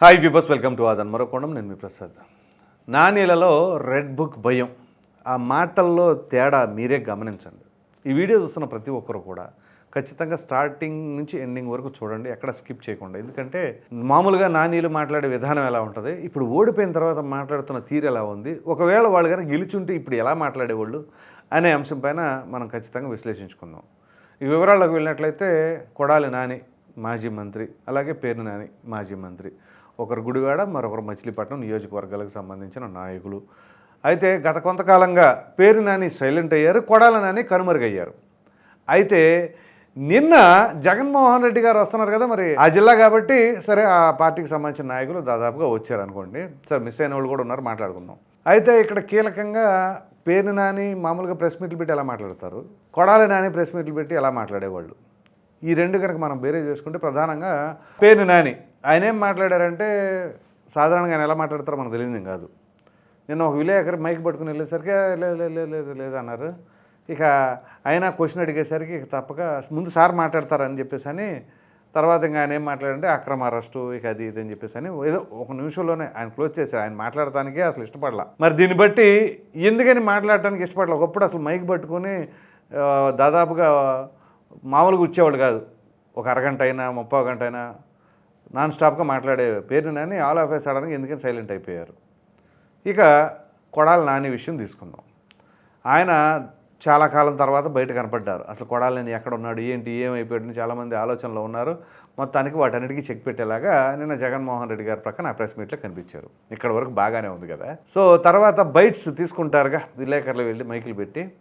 Hi viewers welcome to ఆదన్ మరొకోణం నేను మీ ప్రసాద్ నాణ్యలలో రెడ్ బుక్ భయం ఆ మాటల్లో తేడా మీరే గమనించండి ఈ వీడియో చూస్తున్న ప్రతి ఒక్కరు కూడా ఖచ్చితంగా స్టార్టింగ్ నుంచి ఎండింగ్ వరకు చూడండి ఎక్కడ స్కిప్ చేయకుండా ఎందుకంటే మామూలుగా నానీలు మాట్లాడే విధానం ఎలా ఉంటుంది ఇప్పుడు ఓడిపోయిన తర్వాత మాట్లాడుతున్న తీరు ఎలా ఉంది ఒకవేళ వాళ్ళు కనుక గెలుచుంటే ఇప్పుడు ఎలా మాట్లాడేవాళ్ళు అనే అంశం పైన మనం ఖచ్చితంగా విశ్లేషించుకుందాం ఈ వివరాలకు వెళ్ళినట్లయితే కొడాలి నాని మాజీ మంత్రి అలాగే పేరు నాని మాజీ మంత్రి ఒకరు గుడివాడ మరొకరు మచిలీపట్నం నియోజకవర్గాలకు సంబంధించిన నాయకులు. అయితే గత కొంతకాలంగా పేరు నాని సైలెంట్ అయ్యారు కొడాల నాని కనుమరుగయ్యారు. అయితే నిన్న జగన్మోహన్ రెడ్డి గారు వస్తున్నారు కదా మరి ఆ జిల్లా కాబట్టి సరే ఆ పార్టీకి సంబంధించిన నాయకులు దాదాపుగా వచ్చారు అనుకోండి. సరే మిస్ అయిన వాళ్ళు కూడా ఉన్నారు మాట్లాడుకుందాం. అయితే ఇక్కడ కీలకంగా పేరు నాని మామూలుగా ప్రెస్ మీట్లు పెట్టి ఎలా మాట్లాడతారు? కొడాలి నాని ప్రెస్ మీట్లు పెట్టి ఎలా మాట్లాడేవాళ్ళు? ఈ రెండు కనుక మనం బేరే చేసుకుంటే ప్రధానంగా పేరు నాని. ఆయన ఏం మాట్లాడారంటే సాధారణంగా ఆయన ఎలా మాట్లాడతారో మనకు తెలియదు కాదు. నేను ఒక విలేకరి మైక్ పట్టుకుని వెళ్ళేసరికి లేదు లేదు లేదు లేదు అన్నారు. ఇక ఆయన క్వశ్చన్ అడిగేసరికి ఇక తప్పక ముందు సార్ మాట్లాడతారని చెప్పేసి అని తర్వాత ఇంకా ఆయన ఏం మాట్లాడంటే అక్రమ అరెస్టు ఇక అది ఇది అని చెప్పేసి అని ఏదో ఒక నిమిషంలోనే ఆయన క్లోజ్ చేశారు. ఆయన మాట్లాడటానికే అసలు ఇష్టపడలా. మరి దీన్ని బట్టి ఎందుకని మాట్లాడటానికి ఇష్టపడలే? ఒకప్పుడు అసలు మైక్ పట్టుకొని దాదాపుగా మామూలుగా వచ్చేవాళ్ళు కాదు. ఒక అరగంట అయినా ముప్పై గంట అయినా నాన్ స్టాప్గా మాట్లాడే పేరు నాని ఆల్ ఆఫ్ ఏ సడన్గా ఎందుకని సైలెంట్ అయిపోయారు. ఇక కొడాలి నాని విషయం తీసుకుందాం. ఆయన చాలా కాలం తర్వాత బయట కనపడ్డారు. అసలు కొడాలి నేను ఎక్కడ ఉన్నాడు? ఏంటి? ఏమైపోయాడు? చాలామంది ఆలోచనలో ఉన్నారు. మొత్తానికి వాటన్నిటికీ చెక్ పెట్టేలాగా నిన్న జగన్మోహన్ రెడ్డి గారి ప్రక్కన ఆ ప్రెస్ మీట్లో కనిపించారు. ఇక్కడ వరకు బాగానే ఉంది కదా. సో తర్వాత బైట్స్ తీసుకుంటారుగా విలేకరులు వెళ్ళి మైకిల్ పెట్టి.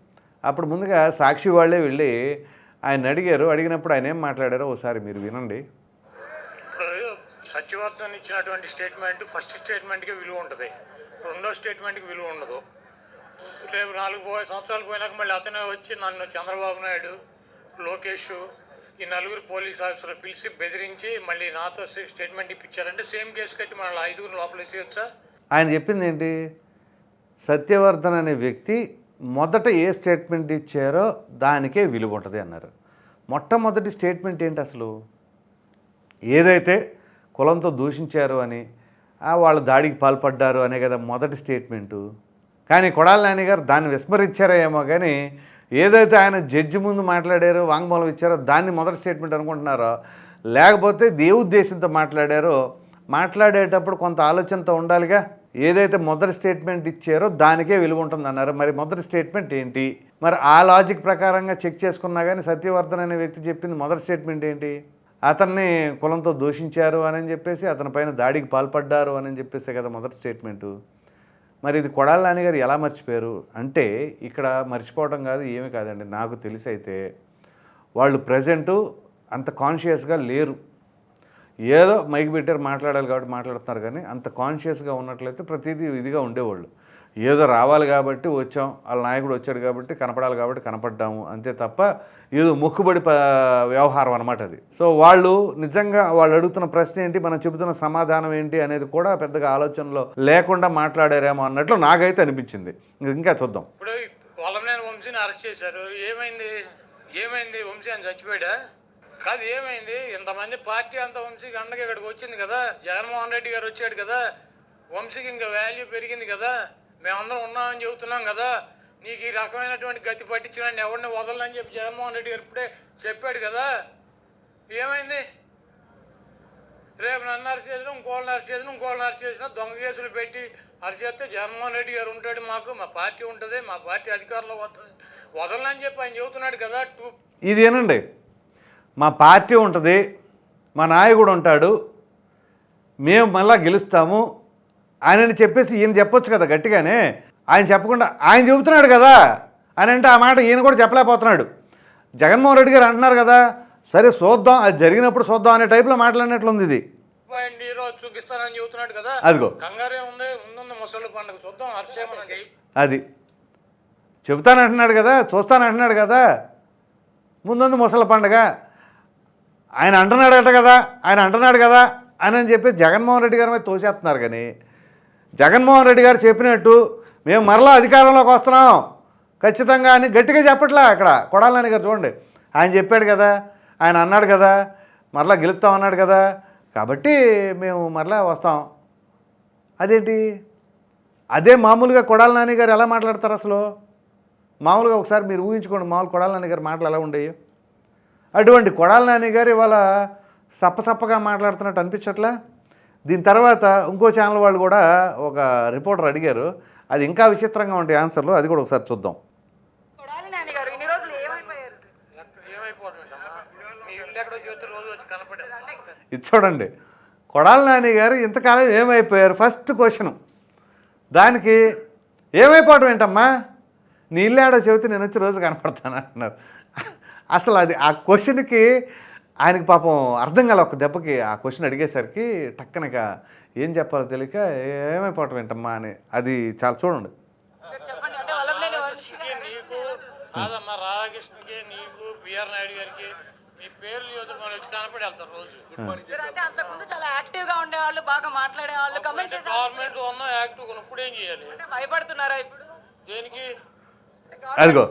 అప్పుడు ముందుగా సాక్షి వాళ్ళే వెళ్ళి ఆయన అడిగారు అడిగినప్పుడు ఆయన ఏం మాట్లాడారో ఒకసారి మీరు వినండి. సత్యవర్ధన్ ఇచ్చినటువంటి స్టేట్మెంట్ ఫస్ట్ స్టేట్మెంట్కి విలువ ఉంటుంది. రెండో స్టేట్మెంట్కి విలువ ఉండదు. రేపు నాలుగు పో సంవత్సరాలు పోయినాక మళ్ళీ అతనే వచ్చి నన్ను చంద్రబాబు నాయుడు లోకేష్ ఈ నలుగురు పోలీస్ ఆఫీసర్లు పిలిచి బెదిరించి మళ్ళీ నాతో స్టే- స్టేట్మెంట్ ఇప్పించారంటే సేమ్ కేసు కట్టి మన ఐదుగురు లోపల వేసేయచ్చా ఆయన చెప్పింది ఏంటి? సత్యవర్ధన్ అనే వ్యక్తి మొదట ఏ స్టేట్మెంట్ ఇచ్చారో దానికే విలువ ఉంటుంది అన్నారు. మొట్టమొదటి స్టేట్మెంట్ ఏంటి అసలు? ఏదైతే కులంతో దూషించారు అని వాళ్ళు దాడికి పాల్పడ్డారు అనే కదా మొదటి స్టేట్మెంటు. కానీ కొడాల నాని గారు దాన్ని విస్మరించారో ఏమో కానీ ఏదైతే ఆయన జడ్జి ముందు మాట్లాడారో వాంగ్మూలం ఇచ్చారో దాన్ని మొదటి స్టేట్మెంట్ అనుకుంటున్నారో లేకపోతే దేవుద్దేశంతో మాట్లాడారో మాట్లాడేటప్పుడు కొంత ఆలోచనతో ఉండాలిగా? ఏదైతే మొదటి స్టేట్మెంట్ ఇచ్చారో దానికే విలువ ఉంటుందన్నారు. మరి మొదటి స్టేట్మెంట్ ఏంటి? మరి ఆ లాజిక్ ప్రకారంగా చెక్ చేసుకున్నా కానీ సత్యవర్ధన్ అనే వ్యక్తి చెప్పింది మొదటి స్టేట్మెంట్ ఏంటి? అతన్ని కులంతో దూషించారు అని చెప్పేసి అతని పైన దాడికి పాల్పడ్డారు అని చెప్పేసి కదా మొదటి స్టేట్మెంటు. మరి ఇది కొడాలి నాన్నగారు గారు ఎలా మర్చిపోయారు? అంటే ఇక్కడ మర్చిపోవడం కాదు ఏమీ కాదండి. నాకు తెలిసి అయితే వాళ్ళు ప్రజెంటు అంత కాన్షియస్గా లేరు. ఏదో మైక్ పెట్టారు మాట్లాడాలి కాబట్టి మాట్లాడుతున్నారు కానీ అంత కాన్షియస్గా ఉన్నట్లయితే ప్రతిదీ ఇదిగా ఉండేవాళ్ళు. ఏదో రావాలి కాబట్టి వచ్చాం వాళ్ళ నాయకుడు వచ్చాడు కాబట్టి కనపడాలి కాబట్టి కనపడ్డాము అంతే తప్ప ఏదో మొక్కుబడి ప వ్యవహారం అనమాట అది. సో వాళ్ళు నిజంగా వాళ్ళు అడుగుతున్న ప్రశ్న ఏంటి మనం చెబుతున్న సమాధానం ఏంటి అనేది కూడా పెద్దగా ఆలోచనలో లేకుండా మాట్లాడారేమో అన్నట్లు నాకైతే అనిపించింది. ఇంకా చూద్దాం. ఇప్పుడు వంశీని అరెస్ట్ చేశారు. ఏమైంది? ఏమైంది వంశీ అని చచ్చిపోయాడా? కాదు ఏమైంది? ఇంతమంది పార్టీ అంత వంశీకి అండగా ఇక్కడికి వచ్చింది కదా. జగన్మోహన్ రెడ్డి గారు వచ్చాడు కదా. వంశీకి ఇంకా వాల్యూ పెరిగింది కదా. మేమందరం ఉన్నామని చెబుతున్నాం కదా. నీకు ఈ రకమైనటువంటి గతి పట్టించిన ఎవరిని వదలని చెప్పి జగన్మోహన్ రెడ్డి గారు ఇప్పుడే చెప్పాడు కదా. ఏమైంది? రేపు నన్ను అరెస్ట్ చేసిన ఇంకోళ్ళని అరెస్ట్ చేసిన ఇంకోళ్ళని అరెస్ట్ చేసిన దొంగ కేసులు పెట్టి అరెస్ట్ చేస్తే జగన్మోహన్ రెడ్డి గారు ఉంటాడు మాకు. మా పార్టీ ఉంటుంది మా పార్టీ అధికారంలో వస్తుంది. వదలని చెప్పి ఆయన చెబుతున్నాడు కదా. టూ ఇది ఏనండి? మా పార్టీ ఉంటుంది మా నాయకుడు ఉంటాడు మేము మళ్ళా గెలుస్తాము ఆయనని చెప్పేసి ఈయన చెప్పొచ్చు కదా గట్టిగానే. ఆయన చెప్పకుండా ఆయన చెబుతున్నాడు కదా అని అంటే ఆ మాట ఈయన కూడా చెప్పలేకపోతున్నాడు. జగన్మోహన్ రెడ్డి గారు అంటున్నారు కదా సరే చూద్దాం అది జరిగినప్పుడు చూద్దాం అనే టైప్లో మాట్లాడినట్లుంది ఇది. చూపిస్తానని చెబుతున్నాడు కదా అదిగో. కంగారే ఉంది ముందుంది ముసలి పండుగ చూద్దాం అది. చెబుతానంటున్నాడు కదా చూస్తానంటున్నాడు కదా ముందుంది ముసలి పండగ. ఆయన అంటున్నాడట కదా ఆయన అంటున్నాడు కదా అని అని చెప్పి జగన్మోహన్ రెడ్డి గారి మీద తోసేస్తున్నారు కానీ జగన్మోహన్ రెడ్డి గారు చెప్పినట్టు మేము మరలా అధికారంలోకి వస్తున్నాం. ఖచ్చితంగా అని గట్టిగా చెప్పట్లే అక్కడ కొడాలని గారు చూడండి. ఆయన చెప్పాడు కదా ఆయన అన్నాడు కదా మరలా గెలుస్తాం అన్నాడు కదా కాబట్టి మేము మరలా వస్తాం. అదేంటి? అదే మామూలుగా కొడాల నాని గారు ఎలా మాట్లాడతారు అసలు? మామూలుగా ఒకసారి మీరు ఊహించుకోండి మామూలు కొడాల నాని గారు మాటలు ఎలా ఉండేవి? అటువంటి కొడాల నాని గారు ఇవాళ సప్పసప్పగా మాట్లాడుతున్నట్టు అనిపించట్లా? దీని తర్వాత ఇంకో ఛానల్ వాళ్ళు కూడా ఒక రిపోర్టర్ అడిగారు అది ఇంకా విచిత్రంగా ఉంటాయి ఆన్సర్లు అది కూడా ఒకసారి చూద్దాం. ఇది చూడండి. కొడాల నాని గారు ఇంతకాలం ఏమైపోయారు? ఫస్ట్ క్వశ్చన్ దానికి ఏమైపోవడం ఏంటమ్మా? నీ ఇల్లు ఆడో చెబితే నేను వచ్చి రోజు కనపడతాను అంటున్నారు. అసలు అది ఆ క్వశ్చన్కి ఆయనకి పాపం అర్థం కాల ఒక దెబ్బకి ఆ క్వశ్చన్ అడిగేసరికి టక్కనక ఏం చెప్పాలో తెలియక ఏమైపోవటం ఏంటమ్మా అని అది చాలా చూడండి. నీకు కాదమ్మా రాధాకృష్ణకి నీకు బిఆర్ నాయుడు గారికి మీ పేర్లు చూస్తే మనం వచ్చి కనపడి వెళ్తారు రోజు. గుడ్ మార్నింగ్ సార్ అంటే అంతకుముందు చాలా యాక్టివ్గా ఉండేవాళ్ళు బాగా మాట్లాడేవాళ్ళు కమెంట్ చేసే గవర్నమెంట్ ఉన్న యాక్టివ్ ఇప్పుడు ఏం చేయాలి? అంటే భయపడుతున్నారా ఇప్పుడు? దేనికి? అదిగో.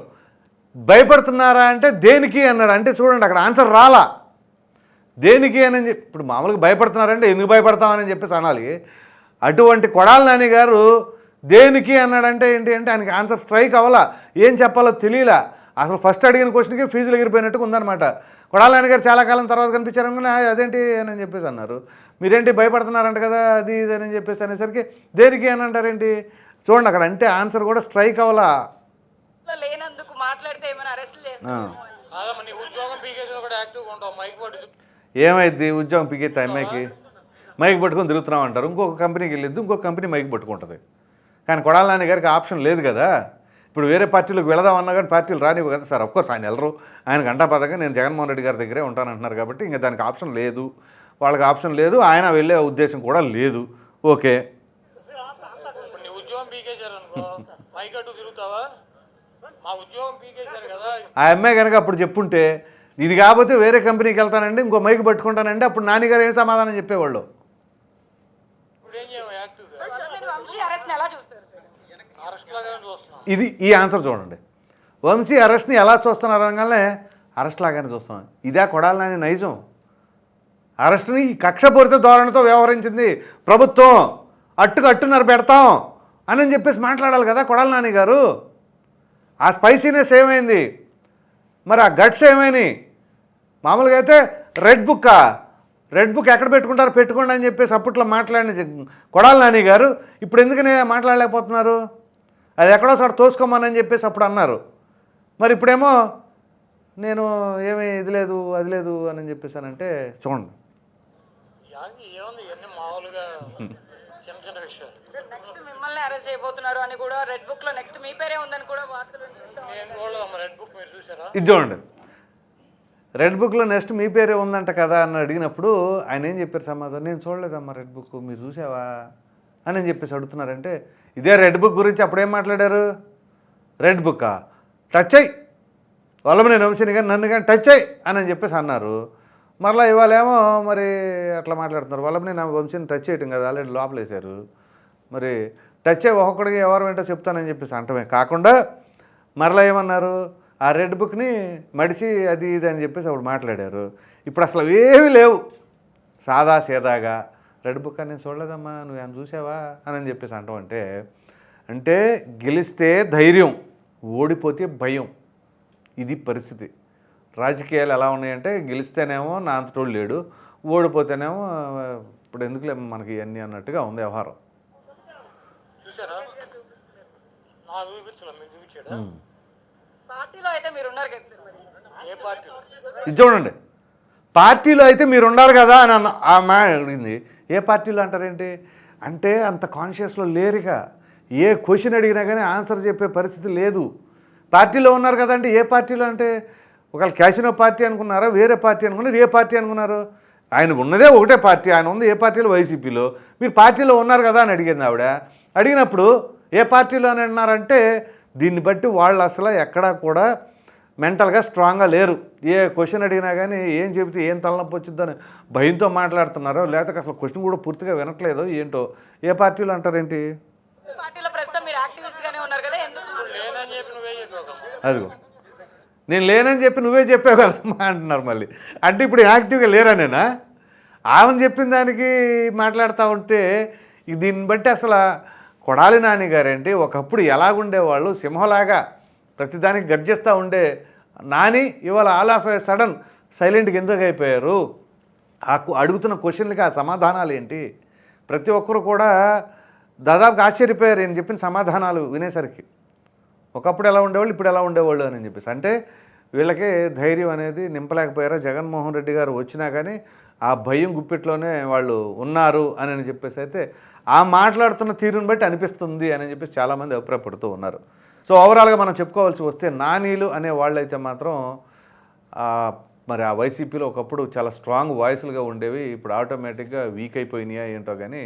భయపడుతున్నారా అంటే దేనికి అన్నాడు. అంటే చూడండి అక్కడ ఆన్సర్ రాలా. దేనికి అని చెప్పి ఇప్పుడు మామూలుగా భయపడుతున్నారంటే ఎందుకు భయపడతామని చెప్పేసి అనాలి. అటువంటి కొడాల నాని గారు దేనికి అన్నాడంటే ఏంటి అంటే ఆయనకి ఆన్సర్ స్ట్రైక్ అవ్వాలా? ఏం చెప్పాలో తెలియలా. అసలు ఫస్ట్ అడిగిన క్వశ్చన్కి ఫీజులు ఎగిరిపోయినట్టుగా ఉందన్నమాట. కొడాల నాని గారు చాలా కాలం తర్వాత కనిపించారు అదేంటి అని చెప్పేసి అన్నారు. మీరేంటి భయపడుతున్నారంట కదా అది ఇది అని చెప్పేసి అనేసరికి దేనికి అని అంటారేంటి చూడండి అక్కడ అంటే ఆన్సర్ కూడా స్ట్రైక్ అవ్వాలా. మాట్లాడితే ఏమైనా అరెస్ట్ ఏమైంది? ఉద్యోగం పికెత్తే అమ్మాయికి? మైక్ పట్టుకొని తిరుగుతున్నాం అంటారు. ఇంకొక కంపెనీకి వెళ్ళిద్ది ఇంకొక కంపెనీ మైక్ పట్టుకుంటుంది. కానీ కొడాల నాని గారికి ఆప్షన్ లేదు కదా. ఇప్పుడు వేరే పార్టీలకు వెళదాం అన్నా కానీ పార్టీలు రానివ్వు కదా సార్. కోర్స్ ఆయన వెళ్ళరు. ఆయన గంటా పదగా నేను జగన్మోహన్ రెడ్డి గారి దగ్గరే ఉంటానంటున్నారు కాబట్టి ఇంకా దానికి ఆప్షన్ లేదు. వాళ్ళకి ఆప్షన్ లేదు. ఆయన వెళ్ళే ఉద్దేశం కూడా లేదు. ఓకే. ఉద్యోగం ఆ అమ్మాయి కనుక అప్పుడు చెప్పుంటే ఇది కాకపోతే వేరే కంపెనీకి వెళ్తానండి ఇంకో మైక్ పట్టుకుంటానండి అప్పుడు నాన్నగారు ఏం సమాధానం చెప్పేవాళ్ళు? ఇది ఈ ఆన్సర్ చూడండి. వంశీ అరెస్ట్ని ఎలా చూస్తున్నారు అనగానే అరెస్ట్ లాగానే చూస్తున్నాం. ఇదే కొడాలని నైజం. అరెస్ట్ని ఈ కక్షపూరిత ధోరణితో వ్యవహరించింది ప్రభుత్వం. అట్టుకు అట్టున్నర పెడతాం అని అని చెప్పేసి మాట్లాడాలి కదా కొడాల నాని గారు. ఆ స్పైసీనెస్ ఏమైంది? మరి ఆ గట్స్ ఏమైనాయి మామూలుగా అయితే రెడ్ బుక్కా రెడ్ బుక్ ఎక్కడ పెట్టుకుంటారు? పెట్టుకోండి అని చెప్పేసి అప్పట్లో మాట్లాడిన కొడాల నాని గారు ఇప్పుడు ఎందుకని మాట్లాడలేకపోతున్నారు? అది ఎక్కడో సార్ తోసుకోమని చెప్పేసి అప్పుడు అన్నారు. మరి ఇప్పుడేమో నేను ఏమీ ఇది లేదు అది లేదు అని చెప్పేసానంటే చూడండి. ఏముంది? ఇవన్నీ మామూలుగా చిన్న చిన్న విషయాలు. మిమ్మల్ని అరెస్ట్ చేయబోతున్నారు అని కూడా రెడ్ బుక్లో నెక్స్ట్ మీ పేరే ఉందని కూడా వార్తలు వింటుంటాం. నేను చూడదమ్మా రెడ్ బుక్ మీరు చూసారా ఇది చూడండి. రెడ్ బుక్లో నెక్స్ట్ మీ పేరే ఉందంట కదా అని అడిగినప్పుడు ఆయన ఏం చెప్పారు సమాధానం? నేను చూడలేదమ్మా రెడ్ బుక్ మీరు చూసావా అని అని చెప్పేసి అడుగుతున్నారంటే ఇదే రెడ్ బుక్ గురించి అప్పుడేం మాట్లాడారు? రెడ్ బుక్కా టచ్ అయ్యి వల్లభనేని వంశీని కానీ నన్ను కానీ టచ్ అయ్యి అని అని చెప్పేసి అన్నారు. మరలా ఇవాళేమో మరి అట్లా మాట్లాడుతున్నారు. వల్లభనేని వంశీని టచ్ చేయటం కదా ఆల్రెడీ లోపలేశారు. మరి టచ్ అయ్యి ఒక్కొక్కడికి ఎవరు ఏంటో చెప్తానని చెప్పేసి అంటమే. కాకుండా మరలా ఏమన్నారు? ఆ రెడ్ బుక్ని మడిచి అది ఇది అని చెప్పేసి అప్పుడు మాట్లాడారు. ఇప్పుడు అసలు ఏమీ లేవు. సాదా సీదాగా రెడ్ బుక్ అని నేను చూడలేదమ్మా నువ్వు ఏమైనా చూసావా అని చెప్పేసి అంటాం అంటే అంటే గెలిస్తే ధైర్యం ఓడిపోతే భయం. ఇది పరిస్థితి. రాజకీయాలు ఎలా ఉన్నాయంటే గెలిస్తేనేమో నా అంతటోడు లేడు ఓడిపోతేనేమో ఇప్పుడు ఎందుకులే మనకి ఇవన్నీ అన్నట్టుగా ఉంది వ్యవహారం. చూసారా నాకు చూపించలే మీకు చూపించాడా? పార్టీలో అయితే మీరు ఉన్నారు కదా సార్ మరి. ఏ పార్టీ ఇది చూడండి. పార్టీలో అయితే మీరు ఉన్నారు కదా అని అన్న ఆ మా అడిగింది. ఏ పార్టీలో అంటారేంటి? అంటే అంత కాన్షియస్లో లేరుగా. ఏ క్వశ్చన్ అడిగినా కానీ ఆన్సర్ చెప్పే పరిస్థితి లేదు. పార్టీలో ఉన్నారు కదంటే ఏ పార్టీలో అంటే ఒకవేళ క్యాసినో పార్టీ అనుకున్నారా వేరే పార్టీ అనుకున్నారు ఏ పార్టీ అనుకున్నారు? ఆయనకు ఉన్నదే ఒకటే పార్టీ ఆయన ఉంది ఏ పార్టీలో? వైసీపీలో మీరు పార్టీలో ఉన్నారు కదా అని అడిగింది ఆవిడ. అడిగినప్పుడు ఏ పార్టీలో అని అన్నారంటే దీన్ని బట్టి వాళ్ళు అసలు ఎక్కడా కూడా మెంటల్గా స్ట్రాంగ్గా లేరు. ఏ క్వశ్చన్ అడిగినా కానీ ఏం చెబితే ఏం తలనొప్పి వచ్చిందని భయంతో మాట్లాడుతున్నారో లేకపోతే అసలు క్వశ్చన్ కూడా పూర్తిగా వినట్లేదో ఏంటో ఏ పార్టీలో అంటారేంటి? పార్టీలో ప్రస్తుతం మీరు యాక్టివిస్ట్ గానే ఉన్నారు కదా ఎందుకు? లేనని చెప్పి నువ్వే చెప్పావు అదిగో. నేను లేనని చెప్పి నువ్వే చెప్పావు కదమ్మా అంటున్నారు మళ్ళీ. అంటే ఇప్పుడు యాక్టివ్గా లేరా నేనా? ఆమెను చెప్పిన దానికి మాట్లాడుతూ ఉంటే దీన్ని బట్టి అసలు కొడాలి నాని గారేంటి ఒకప్పుడు ఎలాగుండేవాళ్ళు? సింహలాగా ప్రతిదానికి గర్జిస్తూ ఉండే నాని ఇవాళ ఆల్ ఆఫ్ సడన్ సైలెంట్గా ఎందుకు అయిపోయారు? ఆ అడుగుతున్న క్వశ్చన్లకి ఆ సమాధానాలు ఏంటి ప్రతి ఒక్కరు కూడా దాదాపుగా ఆశ్చర్యపోయారు నేను చెప్పిన సమాధానాలు వినేసరికి. ఒకప్పుడు ఎలా ఉండేవాళ్ళు ఇప్పుడు ఎలా ఉండేవాళ్ళు అని చెప్పేసి. అంటే వీళ్ళకి ధైర్యం అనేది నింపలేకపోయారా? జగన్మోహన్ రెడ్డి గారు వచ్చినా కానీ ఆ భయం గుప్పిట్లోనే వాళ్ళు ఉన్నారు అని అని చెప్పేసి అయితే ఆ మాట్లాడుతున్న తీరుని బట్టి అనిపిస్తుంది అని చెప్పేసి చాలామంది అభిప్రాయపడుతూ ఉన్నారు. సో ఓవరాల్గా మనం చెప్పుకోవాల్సి వస్తే నానీలు అనే వాళ్ళైతే మాత్రం మరి ఆ వైసీపీలో ఒకప్పుడు చాలా స్ట్రాంగ్ వాయిస్లుగా ఉండేవి ఇప్పుడు ఆటోమేటిక్గా వీక్ అయిపోయినాయా ఏంటో కానీ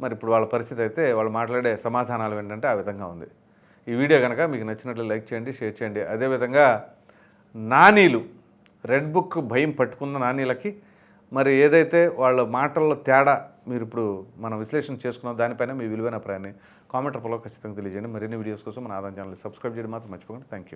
మరి ఇప్పుడు వాళ్ళ పరిస్థితి అయితే వాళ్ళు మాట్లాడే సమాధానాలు ఏంటంటే ఆ విధంగా ఉంది. ఈ వీడియో కనుక మీకు నచ్చినట్లు లైక్ చేయండి షేర్ చేయండి. అదేవిధంగా నానీలు రెడ్ బుక్ భయం పట్టుకున్న నానీలకి మరి ఏదైతే వాళ్ళ మాటల్లో తేడా మీరు ఇప్పుడు మనం విశ్లేషణ చేసుకున్న దానిపైన మీ విలువైన అభిప్రాయాన్ని కామెంట్ రూపంలో ఖచ్చితంగా తెలియజేయండి. మరిన్ని వీడియోస్ కోసం మన ఆదాయం ఛానల్ సబ్స్క్రైబ్ చేయడం మాత్రం మర్చిపోకండి. Thank you